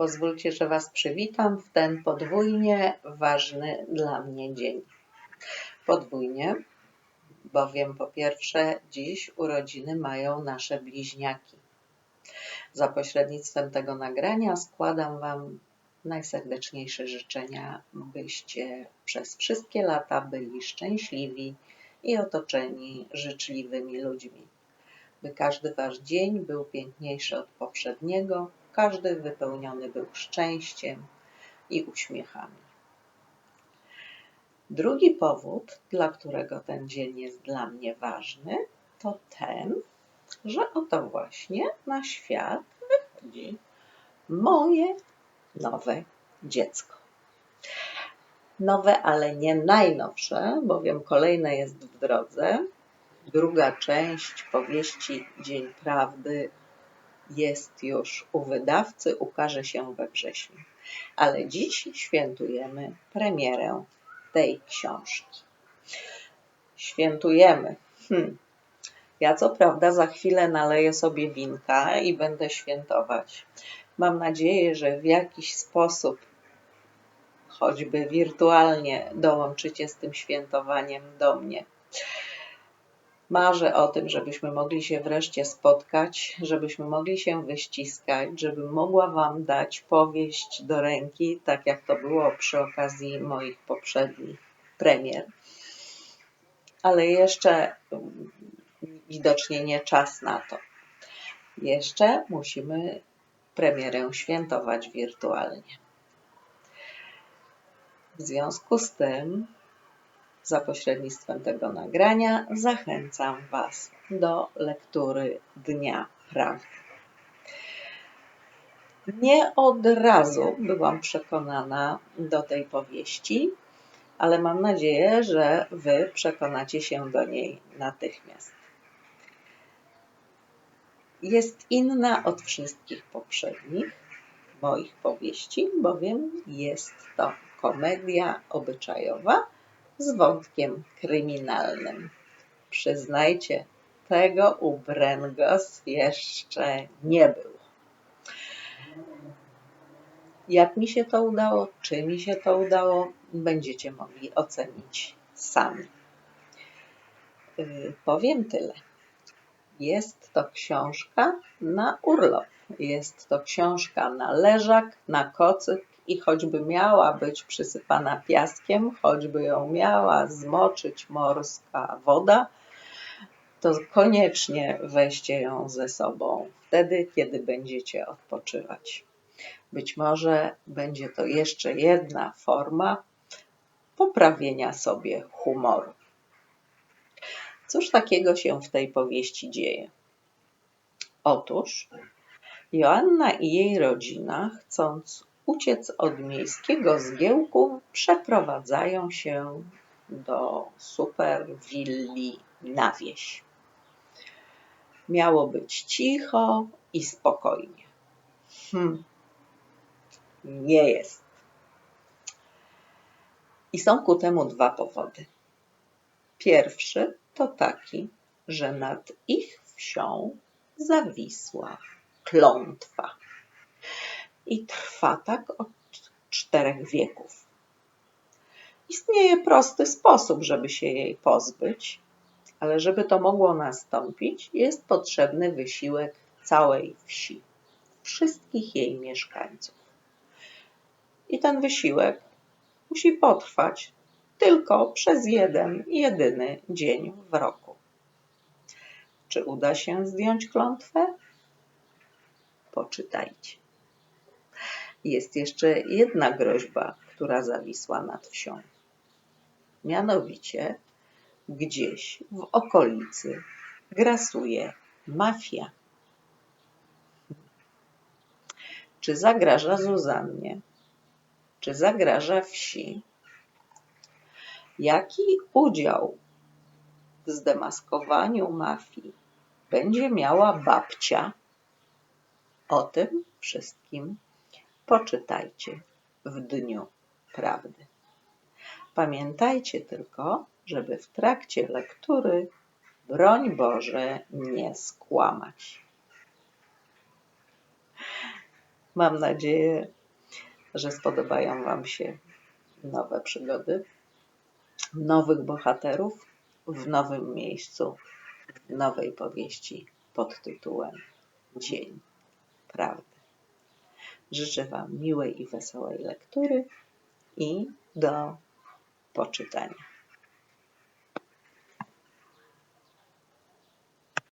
Pozwólcie, że Was przywitam w ten podwójnie ważny dla mnie dzień. Podwójnie, bowiem po pierwsze dziś urodziny mają nasze bliźniaki. Za pośrednictwem tego nagrania składam Wam najserdeczniejsze życzenia, byście przez wszystkie lata byli szczęśliwi i otoczeni życzliwymi ludźmi. By każdy Wasz dzień był piękniejszy od poprzedniego, każdy wypełniony był szczęściem i uśmiechami. Drugi powód, dla którego ten dzień jest dla mnie ważny, to ten, że oto właśnie na świat wychodzi moje nowe dziecko. Nowe, ale nie najnowsze, bowiem kolejne jest w drodze. Druga część powieści Dzień Prawdy jest już u wydawcy, ukaże się we wrześniu. Ale dziś świętujemy premierę tej książki. Świętujemy. Hmm. Ja co prawda za chwilę naleję sobie winka i będę świętować. Mam nadzieję, że w jakiś sposób, choćby wirtualnie, dołączycie z tym świętowaniem do mnie. Marzę o tym, żebyśmy mogli się wreszcie spotkać, żebyśmy mogli się wyściskać, żebym mogła Wam dać powieść do ręki, tak jak to było przy okazji moich poprzednich premier. Ale jeszcze mm, widocznie nie czas na to. Jeszcze musimy premierę świętować wirtualnie. W związku z tym za pośrednictwem tego nagrania zachęcam Was do lektury Dnia Prawdy. Nie od razu byłam przekonana do tej powieści, ale mam nadzieję, że Wy przekonacie się do niej natychmiast. Jest inna od wszystkich poprzednich moich powieści, bowiem jest to komedia obyczajowa z wątkiem kryminalnym. Przyznajcie, tego u Brengos jeszcze nie było. Jak mi się to udało, czy mi się to udało, będziecie mogli ocenić sami. Yy, powiem tyle. Jest to książka na urlop. Jest to książka na leżak, na kocyk i choćby miała być przysypana piaskiem, choćby ją miała zmoczyć morska woda, to koniecznie weźcie ją ze sobą wtedy, kiedy będziecie odpoczywać. Być może będzie to jeszcze jedna forma poprawienia sobie humoru. Cóż takiego się w tej powieści dzieje? Otóż Joanna i jej rodzina, chcąc uciec od miejskiego zgiełku, przeprowadzają się do super willi na wieś. Miało być cicho i spokojnie. Hm, nie jest. I są ku temu dwa powody. Pierwszy to taki, że nad ich wsią zawisła klątwa i trwa tak od czterech wieków. Istnieje prosty sposób, żeby się jej pozbyć, ale żeby to mogło nastąpić, jest potrzebny wysiłek całej wsi, wszystkich jej mieszkańców. I ten wysiłek musi potrwać tylko przez jeden, jedyny dzień w roku. Czy uda się zdjąć klątwę? Poczytajcie. Jest jeszcze jedna groźba, która zawisła nad wsią. Mianowicie gdzieś w okolicy grasuje mafia. Czy zagraża Zuzannie? Czy zagraża wsi? Jaki udział w zdemaskowaniu mafii będzie miała babcia? O tym wszystkim poczytajcie w dniu prawdy. Pamiętajcie tylko, żeby w trakcie lektury, broń Boże, nie skłamać. Mam nadzieję, że spodobają Wam się nowe przygody, nowych bohaterów w nowym miejscu, nowej powieści pod tytułem Dzień Prawdy. Życzę Wam miłej i wesołej lektury i do poczytania.